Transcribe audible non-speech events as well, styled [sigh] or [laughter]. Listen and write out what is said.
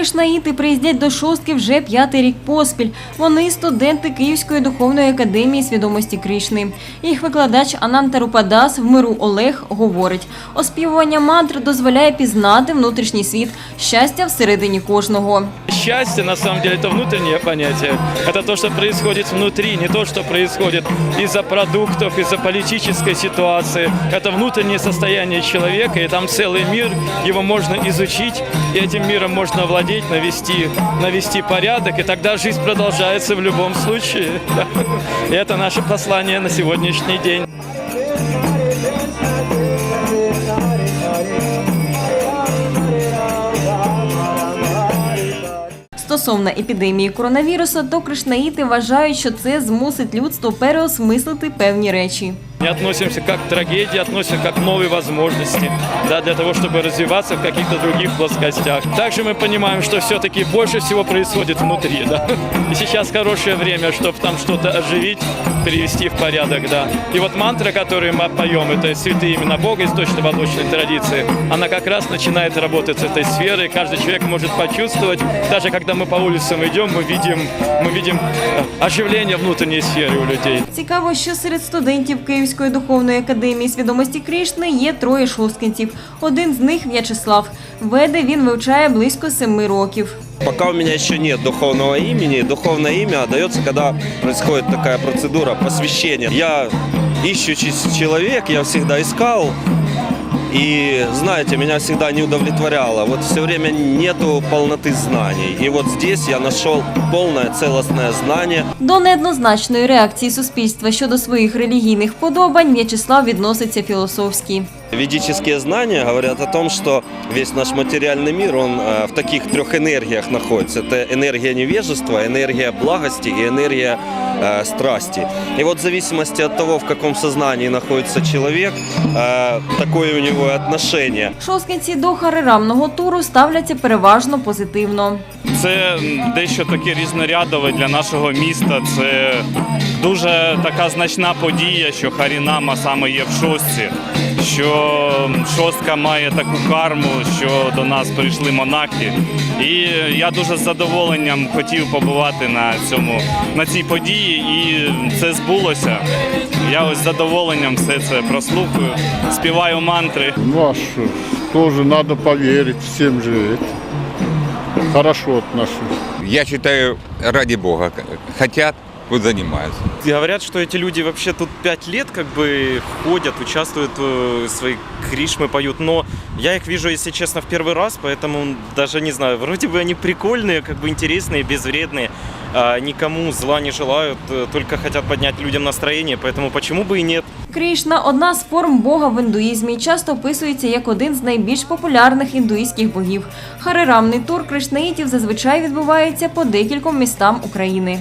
Кришнаїти приїздять до шостки вже п'ятий рік поспіль. Вони студенти Київської духовної академії свідомості Кришни. Їх викладач Ананта Рупадас в миру Олег говорить: оспівування мантр дозволяє пізнати внутрішній світ, щастя всередині кожного. Счастье, на самом деле, это внутреннее понятие. Это то, что происходит внутри, не то, что происходит из-за продуктов, из-за политической ситуации. Это внутреннее состояние человека, и там целый мир, его можно изучить, и этим миром можно владеть, навести, навести порядок, и тогда жизнь продолжается в любом случае. [laughs] И это наше послание на сегодняшний день. Стосовно епідемії коронавірусу, то кришнаїти вважають, що це змусить людство переосмислити певні речі. Не относимся как к трагедии, относимся как к новой возможности да, для того, чтобы развиваться в каких-то других плоскостях. Также мы понимаем, что все-таки больше всего происходит внутри. Да? И сейчас хорошее время, чтобы там что-то оживить, привести в порядок. Да. И вот мантра, которую мы поем, это святые имена Бога из точно-восточной традиции, она как раз начинает работать с этой сферой. Каждый человек может почувствовать, даже когда мы по улицам идем, мы видим, мы видим э, оживление внутренней сферы у людей. Цікаво, що серед студентів Київської духовної академії свідомості Кришни є троє шосткинців. Один з них В'ячеслав. Веде він вивчає близько семи років. Пока у меня еще нет духовного имени. Духовное имя дается, когда происходит такая процедура посвящения. Я ищущий человек, я всегда искал. И, знаете, меня всегда не удовлетворяло. Вот все время нету полноты знаний. И вот здесь я нашел полное целостное знание. До неоднозначної реакції суспільства щодо своїх релігійних вподобань В'ячеслав відноситься філософськи. Ведические знания говорят о том, что весь наш материальный мир, он э, в таких трех энергиях находится. Это энергия невежества, энергия благости и энергия э, страсти. И вот в зависимости от того, в каком сознании находится человек, э, такое у него и отношение. Шосткинці до харирамного туру ставляться переважно позитивно. Це дещо таке різнорядове для нашого міста. Це дуже така значна подія, що Харінама саме є в шостці. Що шостка має таку карму, що до нас прийшли монахи. І я дуже з задоволенням хотів побувати на цьому на цій події, і це збулося. Я ось з задоволенням все це прослухаю, співаю мантри. Ну а что? Тоже надо поверить, всем же это. Хорошо отношусь. Я считаю, ради Бога. Хотят, пусть занимаются. Говорят, что эти люди вообще тут пять лет как бы ходят, участвуют, э, свои кришмы поют, но я их вижу, если честно, в первый раз, поэтому даже не знаю, вроде бы они прикольные, как бы интересные, безвредные, а никому зла не желают, э, только хотят поднять людям настроение, поэтому почему бы и нет? Кришна одна з форм Бога в індуїзмі, часто описується як один з найбільш популярних індуїзьких богів. Харирамний тур кришнаїтів зазвичай відбувається по декільком містам України.